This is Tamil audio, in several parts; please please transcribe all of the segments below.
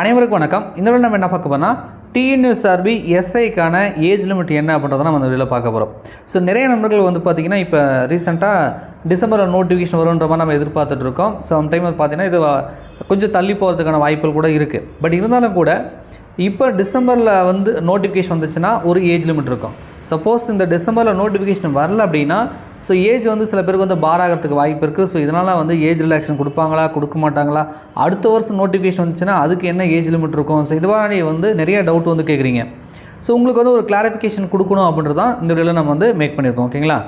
அனைவருக்கும் வணக்கம். இந்த வீடியோ நம்ம என்ன பார்க்க போனால் டிஎன்யூஎஸ்ஆர்பி எஸ்ஐக்கான ஏஜ் லிமிட் என்ன அப்படின்றத நம்ம இந்த வீடியோவில் பார்க்க போகிறோம் ஸோ நிறைய நண்பர்கள் வந்து பார்த்திங்கன்னா இப்போ ரீசெண்டாக டிசம்பரில் நோட்டிஃபிகேஷன் வரும்ன்ற மாதிரி நம்ம எதிர்பார்த்துட்டு இருக்கோம். ஸோ டைம் வந்து பார்த்திங்கன்னா இது கொஞ்சம் தள்ளி போகிறதுக்கான வாய்ப்புகள் கூட இருக்குது பட் இருந்தாலும் கூட இப்போ டிசம்பரில் வந்து நோட்டிஃபிகேஷன் வந்துச்சுன்னா ஒரு ஏஜ் லிமிட் இருக்கும். சப்போஸ் இந்த டிசம்பரில் நோட்டிஃபிகேஷன் வரல அப்படின்னா ஸோ ஏஜ் வந்து சில பேருக்கு வந்து பார் ஆகிறதுக்கு வாய்ப்பு இருக்குது ஸோ இதனால் வந்து ஏஜ் ரிலாக்ஷன் கொடுப்பாங்களா கொடுக்க மாட்டாங்களா? அடுத்த வருஷம் நோட்டிஃபிகேஷன் வந்துச்சுன்னா அதுக்கு என்ன ஏஜ் லிமிட் இருக்கும்? ஸோ இதுவாக வந்து நிறைய டவுட் வந்து கேட்குறீங்க ஸோ உங்களுக்கு வந்து ஒரு கிளாரிஃபிகேஷன் கொடுக்கணும் அப்படின்றது தான் இந்த வீடியோவில் நம்ம வந்து மேக் பண்ணியிருக்கோம். ஓகேங்களா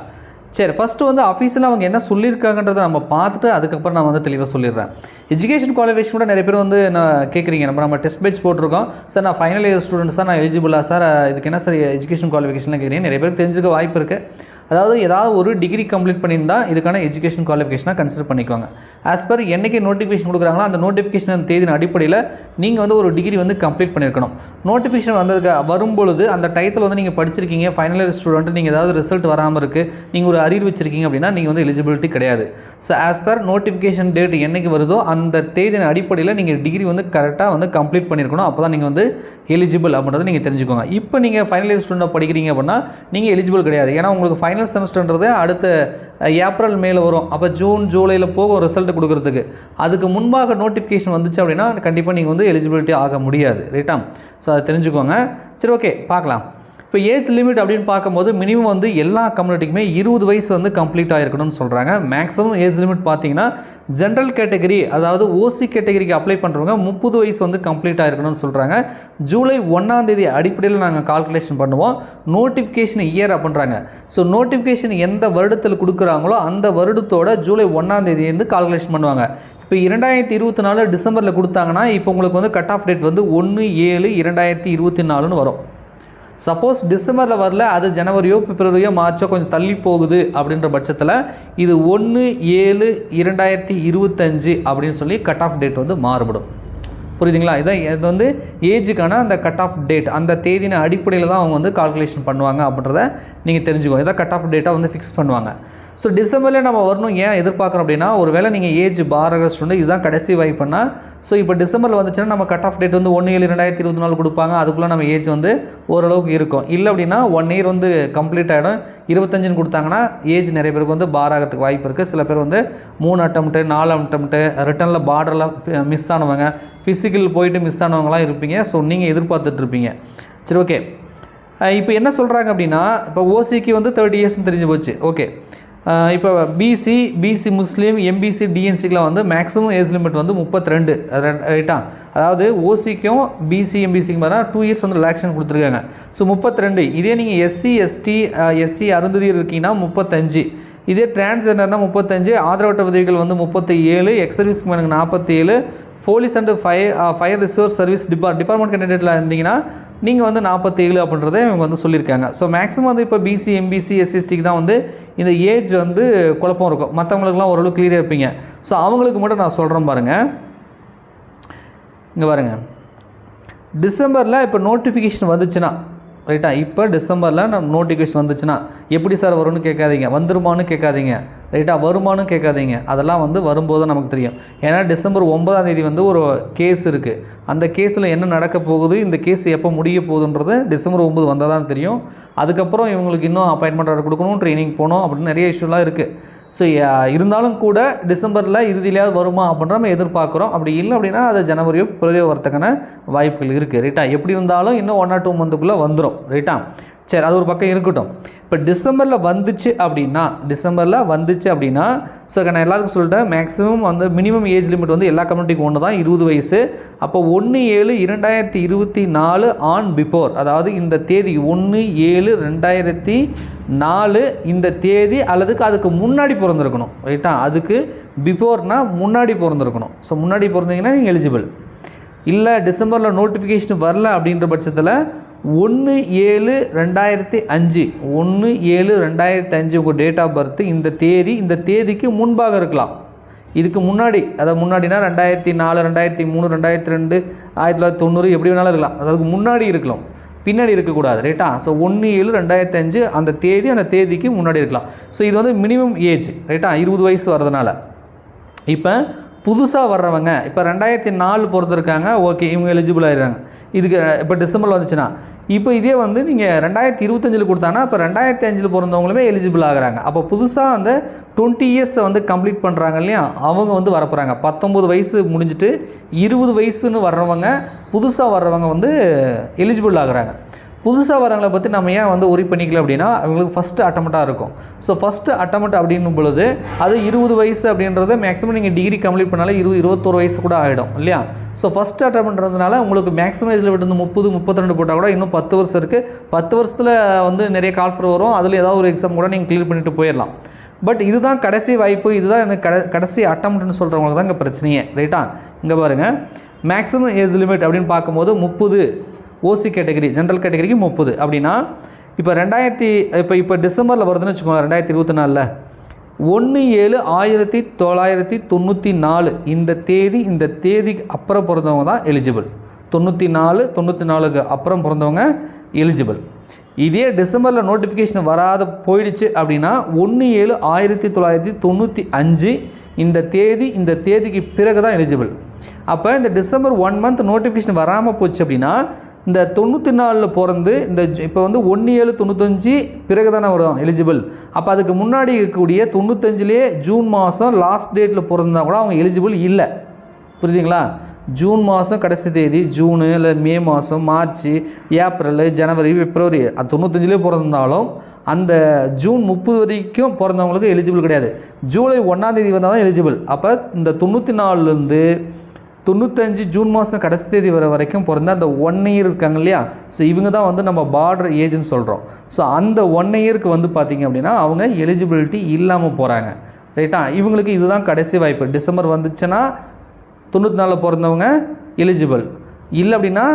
சரி ஃபஸ்ட்டு வந்து ஆஃபீஸில் அவங்க என்ன சொல்லியிருக்காங்கன்றதை நம்ம பார்த்துட்டு அதுக்கப்புறம் நான் வந்து தெளிவாக சொல்லிடுறேன். எஜுகேஷன் குவாலிஃபிகேஷன் கூட நிறைய பேர் வந்து நான் கேட்குறீங்க நம்ம நம்ம டெஸ்ட் பேஜ் போட்டிருக்கோம். சார் நான் ஃபைனல் இயர் ஸ்டூடெண்ட் சார் நான் எலிஜிபிளா சார் இதுக்கு என்ன சார் எஜுகேஷன் குவாலிஃபிகேஷன்லாம் கேட்குறீங்க நிறைய பேர் தெரிஞ்சுக்க வாய்ப்பு இருக்குது அதாவது ஏதாவது ஒரு டிகிரி கம்ப்ளீட் பண்ணியிருந்தா இதுக்கான எஜுகேஷன் குவாலிஃபிகேஷனாக கன்சிடர் பண்ணிக்குவாங்க. ஆஸ் பர் என்றைக்கு நோட்டிஃபிகேஷன் கொடுக்குறாங்களோ அந்த நோட்டிஃபிகேஷன் தேதியின் அடிப்படையில் நீங்கள் வந்து ஒரு டிகிரி வந்து கம்ப்ளீட் பண்ணியிருக்கணும். நோட்டிஃபிகேஷன் வந்ததுக்கு வரும்பொழுது அந்த டயத்தில் வந்து நீங்கள் படிச்சிருக்கீங்க ஃபைனல் இயர் ஸ்டூடெண்ட் நீங்கள் ஏதாவது ரிசல்ட் வராமல் இருக்குது நீங்கள் ஒரு அறிவு வச்சிருக்கீங்க அப்படின்னா நீங்கள் வந்து எலிஜிபிலிட்டி கிடையாது. So as per notification date என்னைக்கு வருதோ அந்த தேதியின் அடிப்படையில் நீங்கள் டிகிரி வந்து கரெக்டாக வந்து கம்ப்ளீட் பண்ணியிருக்கணும். அப்போ தான் நீங்கள் வந்து எலிஜிபிள் அப்படின்றத நீங்கள் தெரிஞ்சுக்கோங்க. இப்போ நீங்கள் ஃபைனல் இயர் ஸ்டூடெண்ட் படிக்கிறீங்க அப்படின்னா நீங்கள் எலிஜிபிள் கிடையாது. ஏன்னா உங்களுக்கு ஃபைனல் செமஸ்டர்ன்றது அடுத்த ஏப்ரல் மேல வரும். அப்போ ஜூன் ஜூலையில் போகும் ரிசல்ட் கொடுக்குறதுக்கு. அதுக்கு முன்பாக நோட்டிஃபிகேஷன் வந்துச்சு அப்படின்னா கண்டிப்பாக நீங்கள் வந்து எலிஜிபிலிட்டி ஆக முடியாது. ரைட்டா ஸோ அதை தெரிஞ்சுக்கோங்க. சரி ஓகே பார்க்கலாம். இப்போ ஏஜ் லிமிட் அப்படின்னு பார்க்கும்போது மினிமம் வந்து எல்லா கம்யூனிட்டிக்குமே இருபது வயசு வந்து கம்ப்ளீட் ஆகிருக்கணும்னு சொல்கிறாங்க மேக்ஸிமம் ஏஜ் லிமிட் பார்த்தீங்கன்னா ஜென்ரல் கேட்டகரி அதாவது ஓசி கேட்டகரிக்கு அப்ளை பண்ணுறவங்க முப்பது வயசு வந்து கம்ப்ளீட் ஆகிருக்கணும்னு சொல்கிறாங்க ஜூலை ஒன்றாம் தேதி அடிப்படையில் நாங்கள் கால்குலேஷன் பண்ணுவோம். நோட்டிஃபிகேஷன் இயர் அப்படின்றாங்க. ஸோ நோட்டிஃபிகேஷன் எந்த வருடத்தில் கொடுக்குறாங்களோ அந்த வருடத்தோட ஜூலை ஒன்றாம் தேதியிலேருந்து கால்குலேஷன் பண்ணுவாங்க. இப்போ இரண்டாயிரத்தி இருபத்தி நாலு டிசம்பரில் கொடுத்தாங்கன்னா இப்போ உங்களுக்கு வந்து கட் ஆஃப் டேட் வந்து ஒன்று ஏழு இரண்டாயிரத்தி இருபத்தி நாலுன்னு வரும். சப்போஸ் டிசம்பரில் வரல அது ஜனவரியோ பிப்ரவரியோ மார்ச்சோ கொஞ்சம் தள்ளி போகுது அப்படின்ற பட்சத்தில் இது ஒன்று ஏழு இரண்டாயிரத்தி இருபத்தஞ்சு அப்படின்னு சொல்லி கட் ஆஃப் டேட் வந்து மாறுபடும். புரியுதுங்களா? இதான் இது வந்து ஏஜுக்கான அந்த கட் ஆஃப் டேட் அந்த தேதியின் அடிப்படையில் தான் அவங்க வந்து கால்குலேஷன் பண்ணுவாங்க அப்படின்றத நீங்கள் தெரிஞ்சுக்கோங்க. இதான் கட் ஆஃப் டேட்டாக வந்து ஃபிக்ஸ் பண்ணுவாங்க. ஸோ டிசம்பரில் நம்ம வரணும் ஏன் எதிர்பார்க்குறோம் அப்படின்னா ஒருவேளை நீங்கள் ஏஜ் பாரக ஸ்டூடெண்ட் இதுதான் கடைசி வாய்ப்புன்னா ஸோ இப்போ டிசம்பரில் வந்துச்சுன்னா நம்ம கட் ஆஃப் டேட் வந்து ஒன்று ஏழு ரெண்டாயிரத்தி இருபத்தி நாலு கொடுப்பாங்க. அதுக்குள்ளே நம்ம ஏஜ் வந்து ஓரளவுக்கு இருக்கும். இல்லை அப்படின்னா ஒன் இயர் வந்து கம்ப்ளீட் ஆகிடும் இருபத்தஞ்சுன்னு கொடுத்தாங்கன்னா ஏஜ் நிறைய பேருக்கு வந்து பார் ஆகிறதுக்கு வாய்ப்பு இருக்குது சில பேர் வந்து மூணு அட்டம்ப்ட்டு நாலு அட்டம்ப்ட்டு ரிட்டனில் பார்டரில் மிஸ் ஆனவங்க ஃபிசிக்கல் போயிட்டு மிஸ் ஆனவங்களாம் இருப்பீங்க. ஸோ நீங்கள் எதிர்பார்த்துட்ருப்பீங்க சரி ஓகே இப்போ என்ன சொல்கிறாங்க அப்படின்னா இப்போ ஓசிக்கு வந்து தேர்ட்டி இயர்ஸ்னு தெரிஞ்சு போச்சு. ஓகே இப்போ பிசி பிசி முஸ்லீம் எம்பிசி டிஎன்சிக்கெலாம் வந்து மேக்ஸிமம் ஏஜ் லிமிட் வந்து முப்பத்தி ரெண்டு ரைட்டா அதாவது ஓசிக்கும் பிசி எம்பிசிக்கும் பார்த்தா டூ இயர்ஸ் வந்து ரிலாக்ஷன் கொடுத்துருக்காங்க. ஸோ முப்பத்தி ரெண்டு இதே நீங்கள் எஸ்சி எஸ்டி எஸ்சி அருந்ததியர் இருக்கீங்கன்னா முப்பத்தஞ்சு. இதே டிரான்ஸ்ஜெண்டர்னா முப்பத்தஞ்சு. ஆதரவட்ட உதவிகள் வந்து முப்பத்தி ஏழு எக்ஸர்வீஸ்க்கு மேனுக்கு நாற்பத்தி ஏழு police and fire fire resource service depart department கேண்டிடேட்டில் இருந்தீங்கன்னா நீங்கள் வந்து நாற்பத்தி ஏழு அப்படின்றத இவங்க வந்து சொல்லியிருக்காங்க. ஸோ மேக்ஸிமம் வந்து இப்போ பிசி எம்பிசி எஸ்சிஸ்டிக்கு தான் வந்து இந்த ஏஜ் வந்து குழப்பம் இருக்கும். மற்றவங்களுக்குலாம் ஓரளவு கிளியராக இருப்பீங்க. ஸோ அவங்களுக்கு மட்டும் நான் சொல்கிறேன் பாருங்கள் இங்கே பாருங்கள் டிசம்பரில் இப்போ நோட்டிஃபிகேஷன் வந்துச்சுன்னா ரைட்டா இப்போ டிசம்பரில் நம்ம நோட்டிஃபிகேஷன் வந்துச்சுன்னா எப்படி சார் வரும்னு கேட்காதீங்க. வந்துருமான்னு கேட்காதீங்க. ரைட்டா வருமானம் கேட்காதீங்க. அதெல்லாம் வந்து வரும்போது நமக்கு தெரியும். ஏன்னா டிசம்பர் ஒன்பதாம் தேதி வந்து ஒரு கேஸ் இருக்குது அந்த கேஸில் என்ன நடக்க போகுது? இந்த கேஸ் எப்போ முடிய போகுதுன்றது டிசம்பர் ஒம்பது வந்தால் தான் தெரியும். அதுக்கப்புறம் இவங்களுக்கு இன்னும் அப்பாயின்மெண்ட் ஆர்டர் கொடுக்கணும் ட்ரைனிங் போகணும் அப்படின்னு நிறைய இஷ்யூலாம் இருக்குது ஸோ இருந்தாலும் கூட டிசம்பரில் இறுதியிலையாவது வருமா அப்படின்ற நம்ம எதிர்பார்க்குறோம். அப்படி இல்லை அப்படின்னா அது ஜனவரியோ பிப்ரவரியோ வரத்துக்கான வாய்ப்புகள் இருக்குது ரைட்டா எப்படி இருந்தாலும் இன்னும் ஒன் ஆர் டூ மந்த்துக்குள்ளே வந்துடும் ரைட்டா சரி அது ஒரு பக்கம் இருக்கட்டும். இப்போ டிசம்பரில் வந்துச்சு அப்படின்னா டிசம்பரில் வந்துச்சு அப்படின்னா ஸோ நான் எல்லாருக்கும் சொல்லிட்டேன் மேக்ஸிமம் வந்து மினிமம் ஏஜ் லிமிட் வந்து எல்லா கம்யூனிட்டிக்கும் ஒன்று தான் இருபது வயசு. அப்போ ஒன்று ஏழு இரண்டாயிரத்தி இருபத்தி நாலு ஆன் பிஃபோர் அதாவது இந்த தேதி ஒன்று ஏழு ரெண்டாயிரத்தி நாலு இந்த தேதி அல்லதுக்கு அதுக்கு முன்னாடி பிறந்திருக்கணும். ரைட்டா அதுக்கு பிஃபோர்னால் முன்னாடி பிறந்திருக்கணும். ஸோ முன்னாடி பிறந்தீங்கன்னா நீங்கள் எலிஜிபிள் இல்லை டிசம்பரில் நோட்டிஃபிகேஷன் வரல அப்படின்ற பட்சத்தில் ஒன்று ஏழு ரெண்டாயிரத்தி அஞ்சு. ஒன்று ஏழு ரெண்டாயிரத்தி அஞ்சு உங்கள் டேட் ஆஃப் பர்த் இந்த தேதி இந்த தேதிக்கு முன்பாக இருக்கலாம். இதுக்கு முன்னாடி அதாவது முன்னாடினா ரெண்டாயிரத்தி நாலு ரெண்டாயிரத்தி மூணு ரெண்டாயிரத்தி ரெண்டு ஆயிரத்தி தொள்ளாயிரத்தி தொண்ணூறு எப்படி வேணாலும் இருக்கலாம். அதாவது முன்னாடி இருக்கலாம். பின்னாடி இருக்கக்கூடாது ரைட்டா ஸோ ஒன்று ஏழு ரெண்டாயிரத்தி அஞ்சு அந்த தேதி அந்த தேதிக்கு முன்னாடி இருக்கலாம். ஸோ இது வந்து மினிமம் ஏஜ் ரைட்டா இருபது வயசு வரதுனால இப்போ புதுசாக வர்றவங்க இப்போ ரெண்டாயிரத்தி நாலு பொறுத்திருக்காங்க ஓகே இவங்க எலிஜிபிள் ஆகிடுறாங்க இதுக்கு இப்போ டிசம்பர் வந்துச்சுன்னா இப்போ இதே வந்து நீங்கள் ரெண்டாயிரத்தி இருபத்தஞ்சில் கொடுத்தாங்கன்னா இப்போ ரெண்டாயிரத்தி அஞ்சில் பிறந்தவங்களுமே எலிஜிபிள் ஆகுறாங்க. அப்போ புதுசாக அந்த டுவெண்ட்டி இயர்ஸை வந்து கம்ப்ளீட் பண்ணுறாங்க இல்லையா? அவங்க வந்து வரப்போகிறாங்க பத்தொம்பது வயசு முடிஞ்சுட்டு இருபது வயசுன்னு வர்றவங்க புதுசாக வர்றவங்க வந்து எலிஜிபிள் ஆகுறாங்க. புதுசாக வரவங்களை பற்றி நம்ம ஏன் வந்து உரி பண்ணிக்கல அப்படின்னா அவங்களுக்கு ஃபஸ்ட்டு அட்டமெண்ட்டாக இருக்கும். ஸோ ஃபஸ்ட்டு அட்டமெண்ட் அப்படின்னும் பொழுது அது இருபது வயசு அப்படின்றது மேக்ஸிமம் நீங்கள் டிகிரி கம்ப்ளீட் பண்ணாலே இருபது இருபத்தோரு வயசு கூட ஆகிடும் இல்லையா? ஸோ ஃபஸ்ட் அட்டமெண்ட்றதுனால உங்களுக்கு மேக்ஸிமம் ஏஜில் விட்டு முப்பது முப்பத்திரெண்டு போட்டால் கூட இன்னும் பத்து வருஷம் இருக்குது பத்து வருஷத்தில் வந்து நிறைய கால்ஃபர் வரும். அதில் ஏதாவது ஒரு எக்ஸாம் கூட நீங்கள் கிளியர் பண்ணிட்டு போயிடலாம். பட் இதுதான் கடைசி வாய்ப்பு இதுதான் எனக்கு கடை கடைசி அட்டம்ப்ட்னு சொல்கிறவங்களுக்கு தான் இங்கே பிரச்சனையே ரைட்டா இங்கே பாருங்கள் மேக்ஸிமம் ஏஜ் லிமிட் அப்படின்னு பார்க்கும்போது முப்பது ஓசி கேட்டகரி ஜென்ரல் கேட்டகரிக்கு முப்பது. அப்படின்னா இப்போ ரெண்டாயிரத்தி இப்போ இப்போ டிசம்பரில் வருதுன்னு வச்சுக்கோங்க ரெண்டாயிரத்தி இருபத்தி நாலில். ஒன்று ஏழு ஆயிரத்தி தொள்ளாயிரத்தி தொண்ணூற்றி நாலு. இந்த தேதி இந்த தேதிக்கு அப்புறம் பிறந்தவங்க தான் எலிஜிபிள் தொண்ணூற்றி நாலு தொண்ணூற்றி நாலுக்கு அப்புறம் பிறந்தவங்க எலிஜிபிள் இதே டிசம்பரில் நோட்டிஃபிகேஷன் வராத போயிடுச்சு அப்படின்னா ஒன்று ஏழு ஆயிரத்தி தொள்ளாயிரத்தி தொண்ணூற்றி அஞ்சு இந்த தேதி இந்த தேதிக்கு பிறகு தான் எலிஜிபிள் அப்போ இந்த டிசம்பர் ஒன் மந்த் நோட்டிஃபிகேஷன் வராமல் போச்சு அப்படின்னா இந்த தொண்ணூற்றி நாலில் பிறந்து இந்த இப்போ வந்து ஒன்று ஏழு தொண்ணூத்தஞ்சு பிறகு தானே வரும் எலிஜிபிள் அப்போ அதுக்கு முன்னாடி இருக்கக்கூடிய தொண்ணூத்தஞ்சிலே ஜூன் மாதம் லாஸ்ட் டேட்டில் பிறந்தா கூட அவங்க எலிஜிபிள் இல்லை. புரியுதுங்களா? ஜூன் மாதம் கடைசி தேதி ஜூனு இல்லை மே மாதம் மார்ச் ஏப்ரல் ஜனவரி பிப்ரவரி அது தொண்ணூத்தஞ்சிலே பிறந்தாலும் அந்த ஜூன் முப்பது வரைக்கும் பிறந்தவங்களுக்கு எலிஜிபிள் கிடையாது. ஜூலை ஒன்றாந்தேதி வந்தால் தான் எலிஜிபிள் அப்போ இந்த தொண்ணூற்றி நாலுலேருந்து தொண்ணூத்தஞ்சு ஜூன் மாதம் கடைசி தேதி வர வரைக்கும் பிறந்த அந்த ஒன் இயர் இருக்காங்க இல்லையா? ஸோ இவங்க தான் வந்து நம்ம பார்டர் ஏஜ்னு சொல்கிறோம் ஸோ அந்த ஒன் இயருக்கு வந்து பார்த்திங்க அப்படின்னா அவங்க எலிஜிபிலிட்டி இல்லாமல் போகிறாங்க ரைட்டா இவங்களுக்கு இதுதான் கடைசி வாய்ப்பு. டிசம்பர் வந்துச்சுன்னா தொண்ணூற்றி நாலில் பிறந்தவங்க எலிஜிபிள் இல்லை அப்படின்னா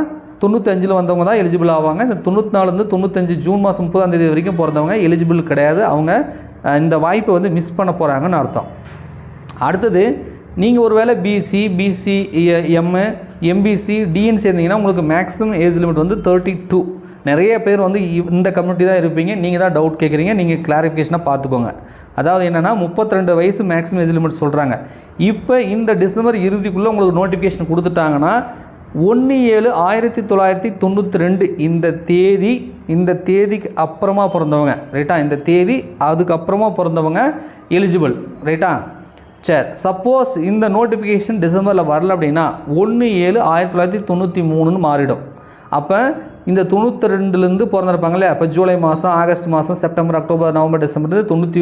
தொண்ணூத்தஞ்சில் வந்தவங்க தான் எலிஜிபிள் ஆவாங்க. இந்த தொண்ணூற்றி நாலுலேருந்து தொண்ணூத்தஞ்சு ஜூன் மாதம் முப்பதாம் தேதி வரைக்கும் பிறந்தவங்க எலிஜிபிள் கிடையாது. அவங்க இந்த வாய்ப்பை வந்து மிஸ் பண்ண போகிறாங்கன்னு அர்த்தம். அடுத்தது நீங்கள் ஒருவேளை பிசி பிசி எம்மு e, எம்பிசி டிஎன் சேர்ந்தீங்கன்னா உங்களுக்கு மேக்ஸிமம் ஏஜ் லிமிட் வந்து தேர்ட்டி டூ நிறைய பேர் வந்து இந்த கம்யூனிட்டி தான் இருப்பீங்க. நீங்கள் தான் டவுட் கேட்குறீங்க நீங்கள் கிளாரிஃபிகேஷனாக பார்த்துக்கோங்க. அதாவது என்னென்னா 32 வயசு மேக்ஸிமம் ஏஜ் லிமிட் சொல்கிறாங்க இப்போ இந்த டிசம்பர் இறுதிக்குள்ளே உங்களுக்கு நோட்டிஃபிகேஷன் கொடுத்துட்டாங்கன்னா ஒன்று ஏழு ஆயிரத்தி தொள்ளாயிரத்தி தொண்ணூற்றி ரெண்டு இந்த தேதி இந்த தேதிக்கு அப்புறமா பிறந்தவங்க ரைட்டா இந்த தேதி அதுக்கப்புறமா பிறந்தவங்க எலிஜிபிள் ரைட்டா சரி சப்போஸ் இந்த நோட்டிஃபிகேஷன் டிசம்பரில் வரல அப்படின்னா ஒன்று ஏழு ஆயிரத்தி தொள்ளாயிரத்தி தொண்ணூற்றி மூணுன்னு மாறிடும். அப்போ இந்த தொண்ணூற்றி ரெண்டுலேருந்து பிறந்திருப்பாங்களே அப்போ ஜூலை மாதம் ஆகஸ்ட் மாதம் செப்டம்பர் அக்டோபர் நவம்பர் டிசம்பர் தொண்ணூற்றி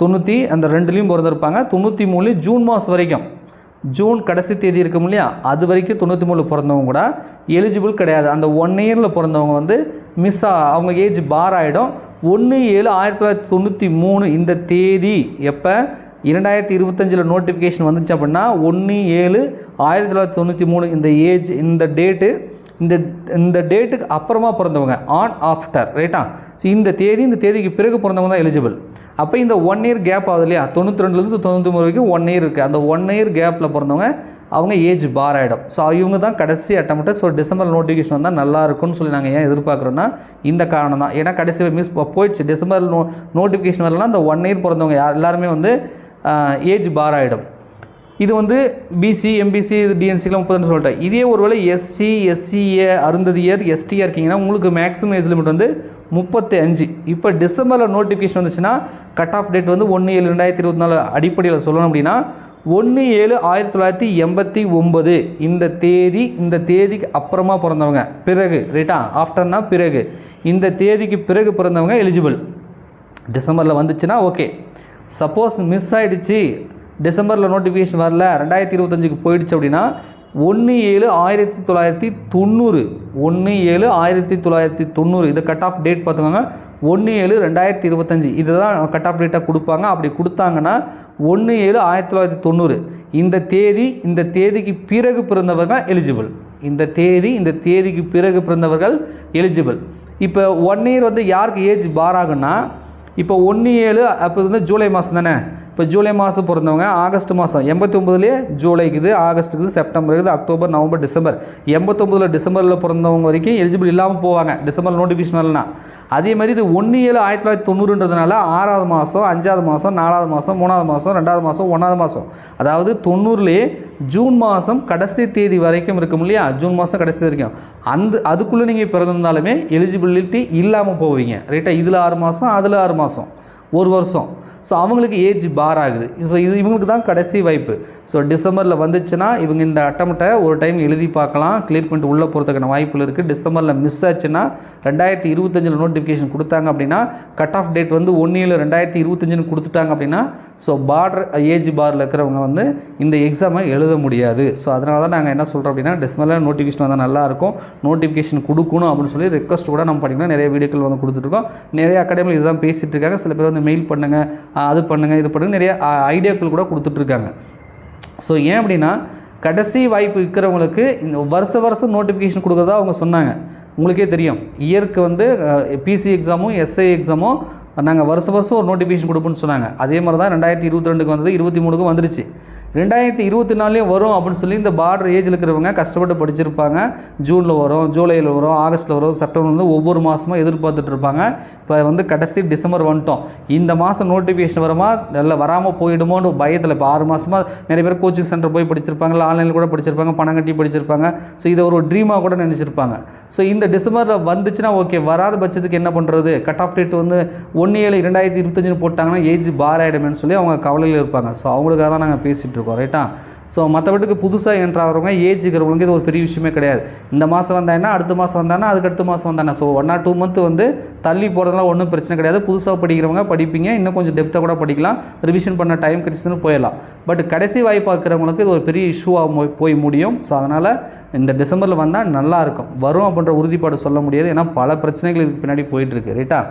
தொண்ணூற்றி அந்த ரெண்டுலேயும் பிறந்திருப்பாங்க. தொண்ணூற்றி மூணுலேயும் ஜூன் மாதம் வரைக்கும். ஜூன் கடைசி தேதி இருக்கும் இல்லையா? அது வரைக்கும் தொண்ணூற்றி மூணு பிறந்தவங்க கூட எலிஜிபிள் கிடையாது. அந்த ஒன் இயரில் பிறந்தவங்க வந்து மிஸ் ஆ அவங்க ஏஜ் பார் ஆகிடும் ஒன்று ஏழு ஆயிரத்தி தொள்ளாயிரத்தி தொண்ணூற்றி மூணு இந்த தேதி எப்போ? இரண்டாயிரத்தி இருபத்தஞ்சில் நோட்டிஃபிகேஷன் வந்துச்சு அப்படின்னா ஒன்று ஏழு ஆயிரத்தி தொள்ளாயிரத்தி தொண்ணூற்றி மூணு இந்த ஏஜ் இந்த டேட்டு இந்த இந்த டேட்டுக்கு அப்புறமா பிறந்தவங்க ஆன் ஆஃப்டர் ரைட்டா ஸோ இந்த தேதி இந்த தேதிக்கு பிறகு பிறந்தவங்க தான் எலிஜிபிள் அப்போ இந்த ஒன் இயர் கேப் ஆகுது இல்லையா? தொண்ணூற்றி ரெண்டுலேருந்து தொண்ணூற்றி மூணு வரைக்கும் ஒன் இயர் இருக்குது அந்த ஒன் இயர் கேப்பில் பிறந்தவங்க அவங்க ஏஜ் பார் ஆகிடும் ஸோ இவங்க தான் கடைசி அட்டம்ப்ட்டு ஸோ டிசம்பர் நோட்டிஃபிகேஷன் வந்தால் நல்லா இருக்கும்னு சொல்லி நாங்கள் ஏன் எதிர்பார்க்குறோன்னா இந்த காரணம் தான். ஏன்னா கடைசி மிஸ் போயிடுச்சு. டிசம்பர் நோ நோட்டிஃபிகேஷன் வரலாம் அந்த ஒன் இயர் பிறந்தவங்க யார் எல்லாருமே வந்து ஏஜ் பார் ஆகிடும் இது வந்து பிசி எம்பிசி டிஎன்சிலாம் முப்பதுன்னு சொல்லிட்டேன். இதே ஒருவேளை எஸ்சி எஸ்சிஏ அருந்ததியர் எஸ்டியாக இருக்கீங்கன்னா உங்களுக்கு மேக்ஸிமம் ஏஜ் லிமிட் வந்து முப்பத்தி அஞ்சு இப்போ டிசம்பரில் நோட்டிஃபிகேஷன் வந்துச்சுன்னா கட் ஆஃப் டேட் வந்து ஒன்று ஏழு ரெண்டாயிரத்தி இருபத்தி நாலு அடிப்படையில் சொல்லணும் அப்படின்னா ஒன்று ஏழு ஆயிரத்தி தொள்ளாயிரத்தி எண்பத்தி ஒம்பது இந்த தேதி இந்த தேதிக்கு அப்புறமா பிறந்தவங்க. பிறகு ரைட்டா ஆஃப்டர்னா பிறகு. இந்த தேதிக்கு பிறகு பிறந்தவங்க எலிஜிபிள் டிசம்பரில் வந்துச்சுன்னா ஓகே சப்போஸ் மிஸ் ஆகிடுச்சு டிசம்பரில் நோட்டிஃபிகேஷன் வரல. ரெண்டாயிரத்தி இருபத்தஞ்சுக்கு போயிடுச்சு அப்படின்னா ஒன்று ஏழு ஆயிரத்தி தொள்ளாயிரத்தி தொண்ணூறு. ஒன்று ஏழு ஆயிரத்தி தொள்ளாயிரத்தி தொண்ணூறு. இது கட் ஆஃப் டேட் பார்த்துக்கோங்க. ஒன்று ஏழு ரெண்டாயிரத்தி இருபத்தஞ்சி. இதுதான் கட் ஆஃப் டேட்டாக கொடுப்பாங்க. அப்படி கொடுத்தாங்கன்னா ஒன்று ஏழு ஆயிரத்தி தொள்ளாயிரத்தி தொண்ணூறு. இந்த தேதி இந்த தேதிக்கு பிறகு பிறந்தவர்கள் எலிஜிபிள் இந்த தேதி இந்த தேதிக்கு பிறகு பிறந்தவர்கள் எலிஜிபிள் இப்போ ஒன் இயர் வந்து யாருக்கு ஏஜ் பார் ஆகுன்னா இப்போ ஒன்று ஏழு அப்போ வந்து ஜூலை மாதம் தானே? இப்போ ஜூலை மாதம் பிறந்தவங்க ஆகஸ்ட் மாதம். எண்பத்தி ஒம்பதுலேயே ஜூலைக்குது ஆகஸ்ட்டுக்குது செப்டம்பர் இருக்குது அக்டோபர் நவம்பர் டிசம்பர். எண்பத்தொம்பதில் டிசம்பரில் பிறந்தவங்க வரைக்கும் எலிஜிபிள் இல்லாமல் போவாங்க. டிசம்பர் நோட்டிஃபிகேஷன் வரலனா அதே மாதிரி இது ஒன்று ஏழு ஆயிரத்தி தொள்ளாயிரத்தி தொண்ணூறுன்றதுனால ஆறாவது மாதம் அஞ்சாவது மாதம் நாலாவது மாதம் மூணாவது மாதம் ரெண்டாவது மாதம் ஒன்றாவது மாதம். அதாவது தொண்ணூறுலேயே ஜூன் மாதம் கடைசி தேதி வரைக்கும் இருக்கும் இல்லையா? ஜூன் மாதம் கடைசி தேதி வரைக்கும். அந்த அதுக்குள்ளே நீங்கள் பிறந்திருந்தாலுமே எலிஜிபிலிட்டி இல்லாமல் போவீங்க. ரைட்டாக இதில் ஆறு மாதம் அதில் ஆறு மாதம் ஒரு வருஷம். ஸோ அவங்களுக்கு ஏஜ் பார் ஆகுது. ஸோ இது இவங்களுக்கு தான் கடைசி வாய்ப்பு. ஸோ டிசம்பரில் வந்துச்சுன்னா இவங்க இந்த அட்டம்ப்டை ஒரு டைம் எழுதி பார்க்கலாம். கிளியர் பண்ணிட்டு உள்ளே போகிறதுக்கான வாய்ப்புகள் இருக்குது டிசம்பரில் மிஸ் ஆச்சுன்னா ரெண்டாயிரத்தி இருபத்தஞ்சில் நோட்டிஃபிகேஷன் கொடுத்தாங்க அப்படின்னா கட் ஆஃப் டேட் வந்து ஒன்று ஏழு ரெண்டாயிரத்தி இருபத்தஞ்சுன்னு கொடுத்துட்டாங்க அப்படின்னா ஸோ பார்டர் ஏஜ் பாரில் இருக்கிறவங்க வந்து இந்த எக்ஸாமை எழுத முடியாது. ஸோ அதனால தான் நாங்கள் என்ன சொல்கிறோம் அப்படின்னா டிசம்பரில் நோட்டிஃபிகேஷன் வந்தால் நல்லாயிருக்கும் நோட்டிஃபிகேஷன் கொடுக்கணும் அப்படின்னு சொல்லி ரெக்வஸ்ட் கூட நம்ம பண்ணிக்கலாம் நிறைய வீடியோக்கள் வந்து கொடுத்துட்ருக்கோம் நிறைய அகாடமியில் இதுதான் பேசிகிட்டு இருக்காங்க. சில பேர் வந்து மெயில் பண்ணுங்கள் அது பண்ணுங்கள் இது பண்ணுங்கள் நிறைய ஐடியாக்கள் கூட கொடுத்துட்ருக்காங்க. ஸோ ஏன் அப்படின்னா கடைசி வாய்ப்பு இருக்கிறவங்களுக்கு இந்த வருஷ வருஷம் நோட்டிஃபிகேஷன் கொடுக்குறதா அவங்க சொன்னாங்க. உங்களுக்கே தெரியும். இயருக்கு வந்து பிசி எக்ஸாமும் எஸ்ஐ எக்ஸாமும் நாங்கள் வருஷ வருஷம் ஒரு நோட்டிஃபிகேஷன் கொடுப்போம்னு சொன்னாங்க. அதே மாதிரி தான் ரெண்டாயிரத்தி இருபத்தி ரெண்டுக்கு வந்தது இருபத்தி மூணுக்கு வந்துருச்சு. ரெண்டாயிரத்தி இருபத்தி நாலுலேயும் வரும் அப்படின்னு சொல்லி இந்த பார்டர் ஏஜில் இருக்கிறவங்க கஷ்டப்பட்டு படிச்சிருப்பாங்க. ஜூனில் வரும் ஜூலையில் வரும் ஆகஸ்ட்டில் வரும் செப்டம்பர் வந்து ஒவ்வொரு மாதமும் எதிர்பார்த்துட்டு இருப்பாங்க. இப்போ வந்து கடைசி டிசம்பர் வந்துட்டோம். இந்த மாதம் நோட்டிஃபிகேஷன் வருமா? நல்லா வராமல் போயிடுமோன்ற பயத்தில் இப்போ ஆறு மாதமாக நிறைய பேர் கோச்சிங் சென்டர் போய் படிச்சிருப்பாங்க இல்லை ஆன்லைனில் கூட படிச்சிருப்பாங்க பணம் கட்டி படிச்சிருப்பாங்க. ஸோ இதை ஒரு ட்ரீமாக கூட நினச்சிருப்பாங்க. ஸோ இந்த டிசம்பரில் வந்துச்சுன்னா ஓகே வராத பட்சத்துக்கு என்ன பண்ணுறது கட் ஆஃப் டேட் வந்து ஒன்று ஏழு ரெண்டாயிரத்தி இருபத்தஞ்சுன்னு போட்டாங்கன்னா ஏஜ் பார் ஆகிடுமேன்னு சொல்லி அவங்க கவலையில் இருப்பாங்க. ஸோ அவங்களுக்காக தான் நாங்கள் பேசிகிட்டு இருக்கோம் ரைட்டா ஸோ மற்றபடிக்கு புதுசாக என்ட்ராகிறவங்க ஏஜ் இருக்கிறவங்களுக்கு இது ஒரு பெரிய விஷயமே கிடையாது. இந்த மாதம் வந்தாங்கன்னா அடுத்த மாதம் வந்தானா அதுக்கு அடுத்த மாதம் வந்தானே? So one or two month வந்து தள்ளி போகிறதுலாம் ஒன்றும் பிரச்சனை கிடையாது. புதுசாக படிக்கிறவங்க படிப்பீங்க இன்னும் கொஞ்சம் டெப்த்தாக கூட படிக்கலாம். ரிவிஷன் பண்ண டைம் கிடைச்சதுன்னு போயிடலாம். பட் கடைசி வாய்ப்பாக இருக்கிறவங்களுக்கு இது ஒரு பெரிய இஷ்யூவாக போய் முடியும். ஸோ அதனால் இந்த டிசம்பரில் வந்தால் நல்லாயிருக்கும் வரும் அப்படின்ற உறுதிப்பாடு சொல்ல முடியாது. ஏன்னா பல பிரச்சனைகள் இதுக்கு பின்னாடி போயிட்டுருக்கு ரைட்டா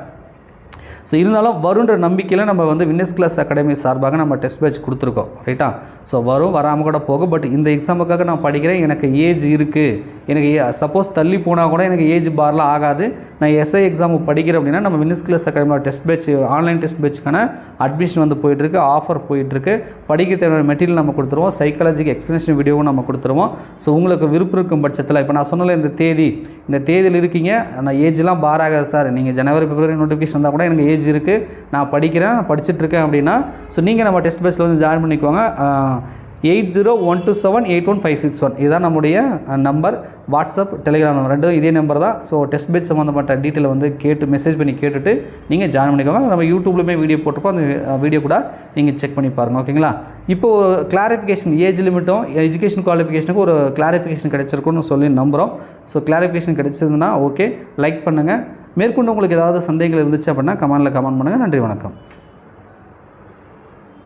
ஸோ இருந்தாலும் வருன்ற நம்பிக்கையில் நம்ம வந்து வின்னஸ் கிளாஸ் அகாடமி சார்பாக நம்ம டெஸ்ட் பேட்ச் கொடுத்துருக்கோம் ரைட்டா ஸோ வரும் வராமல் கூட போகும் பட் இந்த எக்ஸாமுக்காக நான் படிக்கிறேன் எனக்கு ஏஜ் இருக்குது எனக்கு சப்போஸ் தள்ளி போனால் கூட எனக்கு ஏஜ் பார்லாம் ஆகாது. நான் எஸ்ஐ எக்ஸாம் படிக்கிறேன் அப்படின்னா நம்ம வின்னஸ் கிளாஸ் அகாடமியோட டெஸ்ட் பேட்ச் ஆன்லைன் டெஸ்ட் பேட்ச்க்கான அட்மிஷன் வந்து போயிட்டுருக்கு ஆஃபர் போயிட்டுருக்கு. படிக்க தேவையான மெட்டீரியல் நம்ம கொடுத்துருவோம் சைக்காலஜிக்கு எக்ஸ்ப்ளனேஷன் வீடியோவும் நம்ம கொடுத்துருவோம். ஸோ உங்களுக்கு விருப்பம் இருக்கும் பட்சத்தில் இப்போ நான் சொன்னல இந்த தேதி இந்த தேதியில் இருக்கீங்க நான் ஏஜ்லாம் பார் ஆகாது சார். நீங்கள் ஜனவரி பிப்ரவரி நோட்டிஃபிகேஷன் வந்தால் கூட எனக்கு ஏஜ் இருக்குது நான் படிக்கிறேன் நான் படிச்சிட்டுருக்கேன் அப்படின்னா ஸோ நீங்கள் நம்ம டெஸ்ட் பேஸில் வந்து ஜாயின் பண்ணிக்கோங்க. Eight zero one two seven eight one five six one இதுதான் நம்முடைய நம்பர் வாட்ஸ்அப் டெலிகிராம் நம்பர் ரெண்டும் இதே நம்பர் தான். ஸோ டெஸ்ட் பேட் சம்மந்தப்பட்ட டீட்டெயில் வந்து கேட்டு மெசேஜ் பண்ணி கேட்டுட்டு நீங்கள் ஜாயின் பண்ணிக்கோங்க. நம்ம யூடியூப்லையுமே வீடியோ போட்டிருப்போம். அந்த வீடியோ கூட நீங்கள் செக் பண்ணி பாருங்கள் ஓகேங்களா இப்போ ஒரு கிளாரிஃபிகேஷன் ஏஜ் லிமிட்டும் எஜுகேஷன் குவாலிஃபிகேஷனுக்கு ஒரு கிளாரிஃபிகேஷன் கிடச்சிருக்குன்னு சொல்லி நம்புகிறோம் ஸோ கிளாரிஃபிகேஷன் கிடைச்சதுன்னா ஓகே லைக் பண்ணுங்கள் மேற்கொண்டு உங்களுக்கு ஏதாவது சந்தேகங்கள் இருந்துச்சு அப்படின்னா கமெண்டில் கமெண்ட் பண்ணுங்கள் நன்றி வணக்கம்.